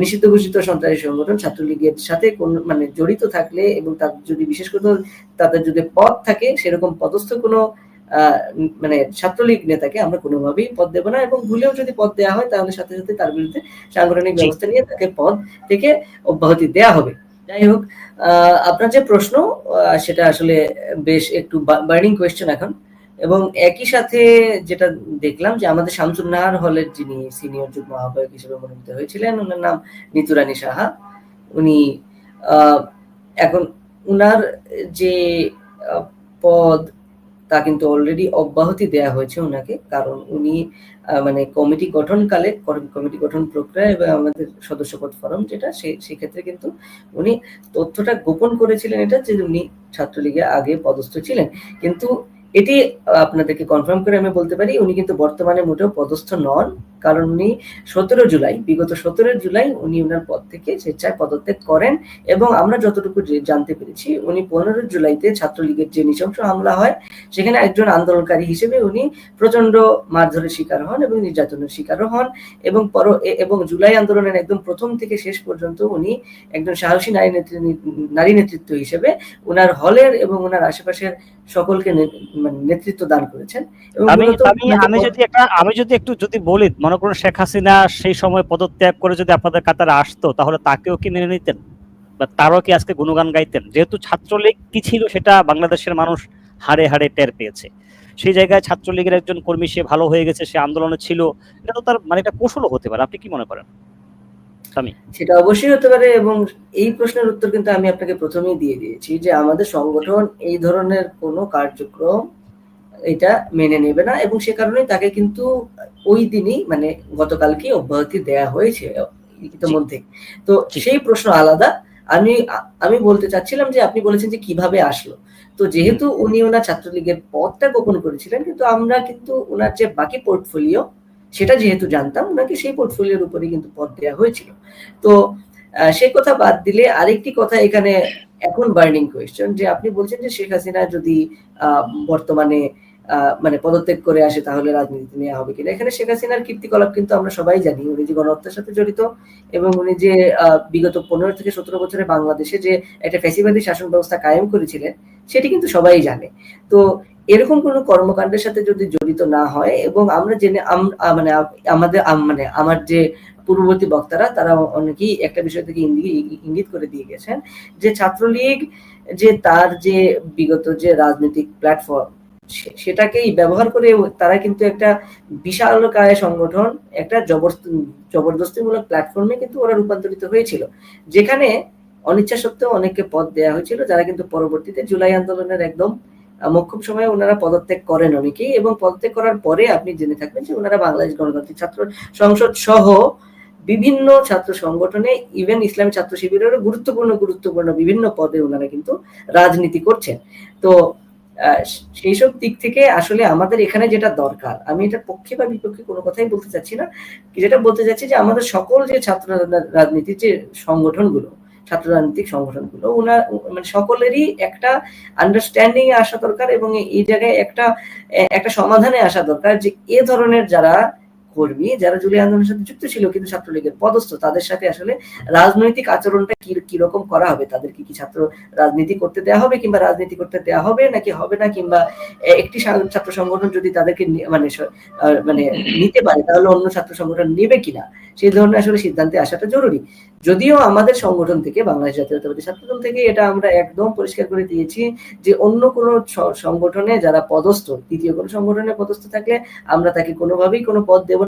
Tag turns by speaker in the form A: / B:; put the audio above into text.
A: নিষিদ্ধ ঘোষিত সন্ত্রাসী সংগঠন ছাত্রলীগের সাথে কোন মানে জড়িত থাকলে এবং তার যদি বিশেষ করে তাদের যদি পদ থাকে সেরকম পদস্থ কোনো মানে ছাত্রলীগ নেতাকে আমরা কোনোভাবেই পদ দেবো না এবং ভুলেও যদি পদ দেওয়া হয় তাহলে সাথে সাথে তার বিরুদ্ধে সাংগঠনিক ব্যবস্থা নিয়ে তাকে পদ থেকে অব্যাহতি দেয়া হবে। যাই হোক আহ, আপনার যে প্রশ্ন সেটা আসলে বেশ একটু বার্নিং কোয়েশ্চেন এখন। এবং একই সাথে যেটা দেখলাম যে আমাদের শামসুন নাহার হলের যিনি সিনিয়র যুগ্ম আহ্বায়ক হিসেবে মনোনীত হয়েছিলেন ওনার নাম নিতুরানী সাহা। উনি এখন উনার যে পদ, তা কিন্তু অলরেডি অব্যাহতি দেয়া হয়েছে ওনাকে কারণ উনি মানে কমিটি গঠনকালে কমিটি গঠন প্রক্রিয়া এবং আমাদের সদস্যপদ ফরম যেটা, সে- সেক্ষেত্রে কিন্তু উনি তথ্যটা গোপন করেছিলেন এটা যে উনি ছাত্রলীগে আগে পদস্থ ছিলেন। কিন্তু এটি আপনাদেরকে কনফার্ম করে আমি বলতে পারি উনি কিন্তু বর্তমানে মোটেও পদস্থ নন। কারণ উনি সতেরো জুলাই বিগত সতেরো জুলাই উনি ওনার পদ থেকে স্বেচ্ছায় পদত্যাগ করেন এবং আমরা যতটুকু জানতে পেরেছি উনি পনেরো জুলাইতে ছাত্রলীগের যে নৃশংস হামলা হয় সেখানে একজন আন্দোলনকারী হিসেবে উনি প্রচণ্ড মারধরের শিকার হন এবং নির্যাতনের শিকারও হন এবং পর এবং জুলাই আন্দোলনের একদম প্রথম থেকে শেষ পর্যন্ত উনি একজন সাহসী নারী নারী নেতৃত্ব হিসেবে ওনার হলের এবং ওনার আশেপাশের সকলকে মানে নেতৃত্ব দান করেছেন এবং
B: আমি যদি একটা আমি যদি একটু যদি বলি মনে করুন শেখ হাসিনা সেই সময় পদত্যাগ করে যদি আপনাদের কাতারে আসতো, তাহলে তাকেও কি মেনে নিতেন? বা তারও কি আজকে গুণগান গাইতেন? যেহেতু ছাত্রলীগ কি ছিল সেটা বাংলাদেশের মানুষ হাড়ে হাড়ে টের পেয়েছে। সেই জায়গায় ছাত্রলীগের একজন কর্মী, সে ভালো হয়ে গেছে, সে আন্দোলনে ছিল। এটা তো তার মানে একটা কৌশলও হতে পারে। আপনি কি মনে করেন?
A: সেটা অবশ্যই হতে পারে এবং এই প্রশ্নের উত্তর কিন্তু আমি আপনাকে প্রথমেই দিয়ে দিয়েছি যে আমাদের সংগঠন এই ধরনের কোনো কার্যক্রম এটা মেনে নেবে না এবং সে কারণেই তাকে কিন্তু ওই দিনই মানে গতকালকে অব্যাহতি দেয়া হয়েছে ইতিমধ্যে। তো সেই প্রশ্ন আলাদা। আমি আমি বলতে চাচ্ছিলাম যে আপনি বলেছেন যে কীভাবে আসলো। তো যেহেতু উনি ওনার ছাত্রলীগের পদটা গোপন করেছিলেন কিন্তু আমরা কিন্তু ওনার যে বাকি পোর্টফোলিও সেটা যেহেতু জানতাম ওনাকে সেই পোর্টফোলিওর উপরে কিন্তু পদ দেওয়া হয়েছিল। তো সেই কথা বাদ দিলে আরেকটি কথা এখানে এখন বার্নিং কোয়েশ্চেন যে আপনি বলছেন যে শেখ হাসিনা যদি আহ, বর্তমানে মানে পদত্যাগ করে আসে, তাহলে রাজনীতি নেওয়া হবে কিনা? এখানে শেখ হাসিনার কীর্তিকলাপ কিন্তু আমরা সবাই জানি। উনি যে গণহত্যার সাথে জড়িত এবং উনি যে বিগত পনেরো থেকে সতেরো বছরে বাংলাদেশে যে একটা ফ্যাসিবাদী শাসন ব্যবস্থা কায়েম করেছিলেন, সেটি কিন্তু সবাই জানে। তো এরকম কোনো কর্মকাণ্ডের সাথে যদি জড়িত না হয় এবং আমরা জেনে মানে আমাদের, আম- মানে আমার যে পূর্ববর্তী বক্তারা, তারা অনেকেই একটা বিষয় থেকে ইঙ্গিত করে দিয়ে গেছেন যে ছাত্রলীগ যে তার যে বিগত যে রাজনৈতিক প্ল্যাটফর্ম সেটাকেই ব্যবহার করে তারা কিন্তু একটা বিশাল কায় সংগঠন, একটা জবরদস্তি জবরদস্তিমূলক প্ল্যাটফর্মে কিন্তু ওরা রূপান্তরিত হয়েছিল। যেখানে অনিচ্ছা সত্ত্বেও অনেককে পদ দেওয়া হয়েছিল, যারা কিন্তু পরবর্তীতে জুলাই আন্দোলনের একদম মোক্ষম সময়ে ওনারা পদত্যাগ করেন অনেকেই এবং পদত্যাগ করার পরে আপনি জেনে থাকবেন যে ওনারা বাংলাদেশ গণতান্ত্রিক ছাত্র সংসদ সহ বিভিন্ন ছাত্র সংগঠনে ইভেন ইসলামী ছাত্র শিবিরেরও গুরুত্বপূর্ণ গুরুত্বপূর্ণ বিভিন্ন পদে ওনারা কিন্তু রাজনীতি করছেন। তো সেই সব দিক থেকে আসলে আমাদের এখানে যেটা দরকার, আমি এটা পক্ষে বা বিপক্ষে কোনো কথাই বলতে চাচ্ছি না। যেটা বলতে চাচ্ছি যে আমাদের সকল যে ছাত্র রাজনীতির যে সংগঠনগুলো, ছাত্র রাজনৈতিক সংগঠনগুলো ওনার মানে সকলেরই একটা আন্ডারস্ট্যান্ডিং আসা দরকার এবং এই জায়গায় একটা একটা সমাধানে আসা দরকার যে এ ধরনের যারা কর্মী যারা জুলাই আন্দোলনের সাথে যুক্ত ছিল কিন্তু ছাত্রলীগের পদস্থ, তাদের সাথে আসলে রাজনৈতিক আচরণটা কি কীরকম করা হবে? তাদেরকে কি ছাত্র রাজনীতি করতে দেওয়া হবে কিংবা রাজনীতি করতে দেওয়া হবে নাকি হবে না? কিংবা একটি ছাত্র সংগঠন যদি তাদেরকে মানে মানে নিতে পারে, তাহলে অন্য ছাত্র সংগঠন নেবে কিনা? সেই ধরনের আসলে সিদ্ধান্তে আসাটা জরুরি। যদিও আমাদের সংগঠন থেকে, বাংলাদেশ জাতীয়তাবাদী ছাত্রদল থেকে এটা আমরা একদম পরিষ্কার করে দিয়েছি যে অন্য কোনো সংগঠনে যারা পদস্থ তৃতীয় কোনো সংগঠনে পদস্থ থাকলে আমরা তাকে কোনোভাবেই কোনো পদ দেব